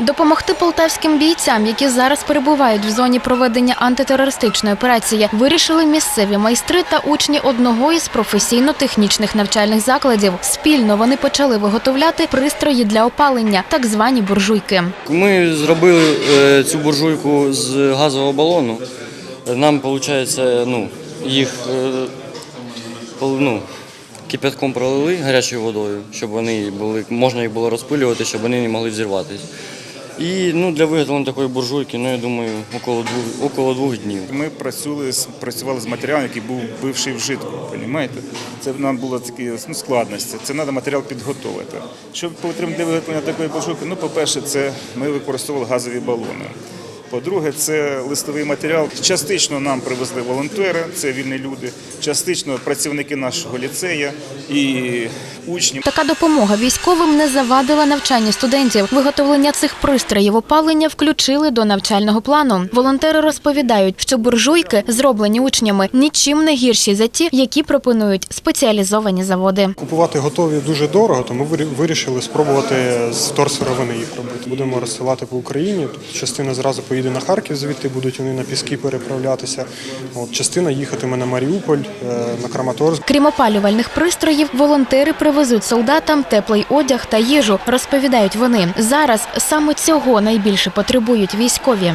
Допомогти полтавським бійцям, які зараз перебувають в зоні проведення антитерористичної операції, вирішили місцеві майстри та учні одного із професійно-технічних навчальних закладів. Спільно вони почали виготовляти пристрої для опалення, так звані буржуйки. Ми зробили е, цю буржуйку з газового балону. Нам, виходить, ну, їх е, ну, кипятком пролили гарячою водою, щоб вони були, можна їх було розпилювати, щоб вони не могли взірватися. І ну, для виготовлення такої буржуйки, ну, я думаю, около двох, около двох днів. Ми працювали, працювали з матеріалом, який був бивший вжитку. Розумієте? Це нам було такі ну, складності. Це треба матеріал підготувати. Щоб отримати для виготовлення такої буржуйки, ну, по-перше, це ми використовували газові балони. По-друге, це листовий матеріал. Частично нам привезли волонтери, це вільні люди, частично працівники нашого ліцею і учні. Така допомога військовим не завадила навчанню студентів. Виготовлення цих пристроїв опалення включили до навчального плану. Волонтери розповідають, що буржуйки, зроблені учнями, нічим не гірші за ті, які пропонують спеціалізовані заводи. Купувати готові дуже дорого, тому вирішили спробувати з вторсировини їх робити. Будемо розсилати по Україні. Тобто частина зразу поїде на Харків, звідти будуть вони на піски переправлятися. От частина їхатиме на Маріуполь, е, на Краматорськ. Крім опалювальних пристроїв, волонтери привезуть солдатам теплий одяг та їжу. Розповідають вони зараз саме цього найбільше потребують військові.